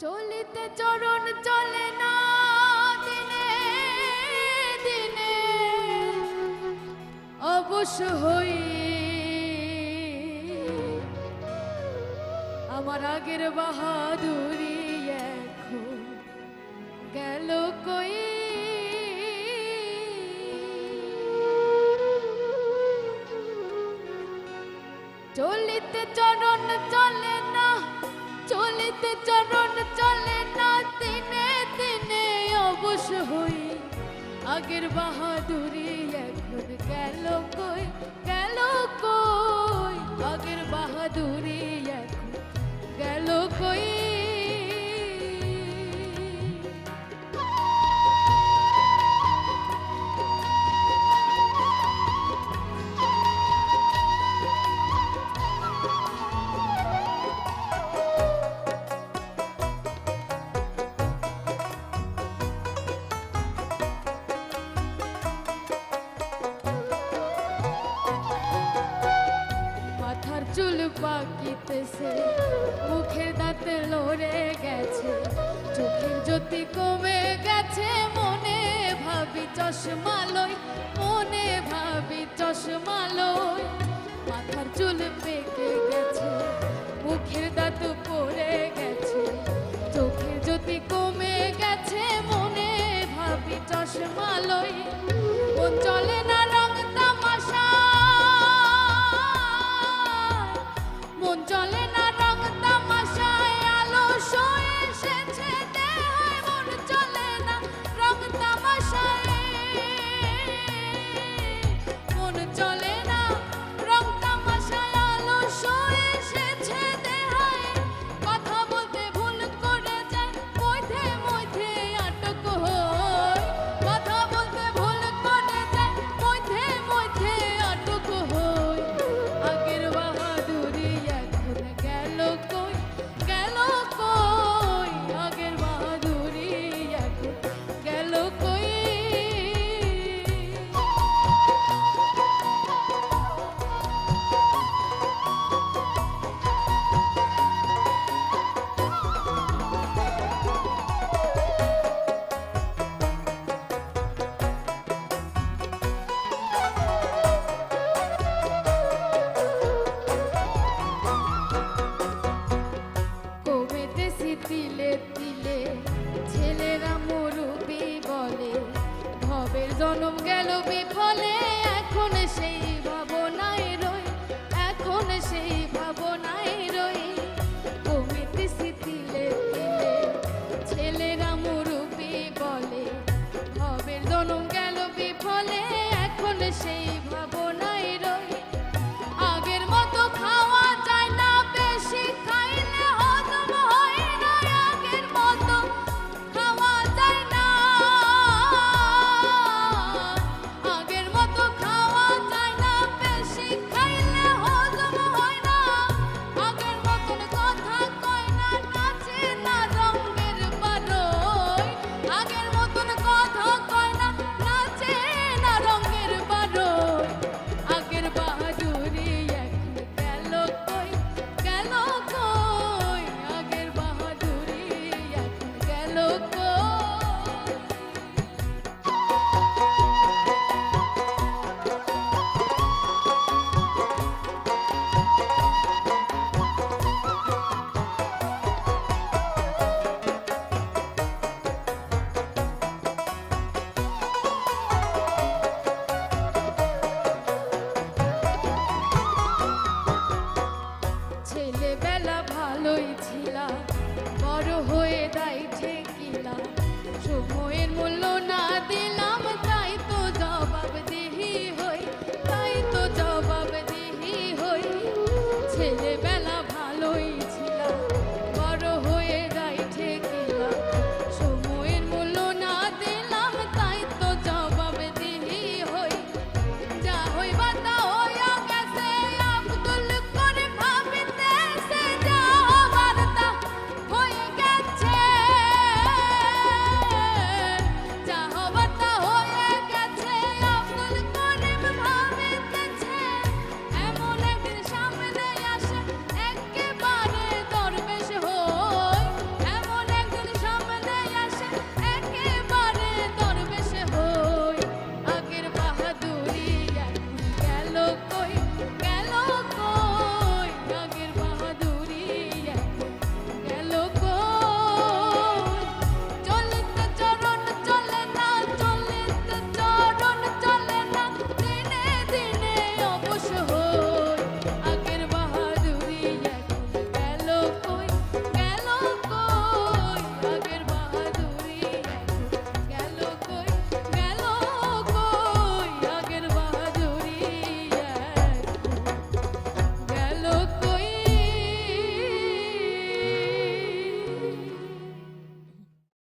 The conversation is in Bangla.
চলিতে চরণ চলে না দিনে দিনে। অবশ্য হই। আমার আগের বাহাদুরি এখন গেল কই? চলিতে চরণ চলে না চলিতে চরণ চলে না, দিনে দিনে অবশ্য হই। আগের বাহাদুরি এখন গেল কই গেল কই? আগের বাহাদুরি এখন পাকিতেছে, মুখে দাঁতে লড়ে গেছে, চোখের জ্যোতি কমে গেছে, মনে ভাবি চশমালই মনে ভাবি চশমালয় সময়ের মূল্য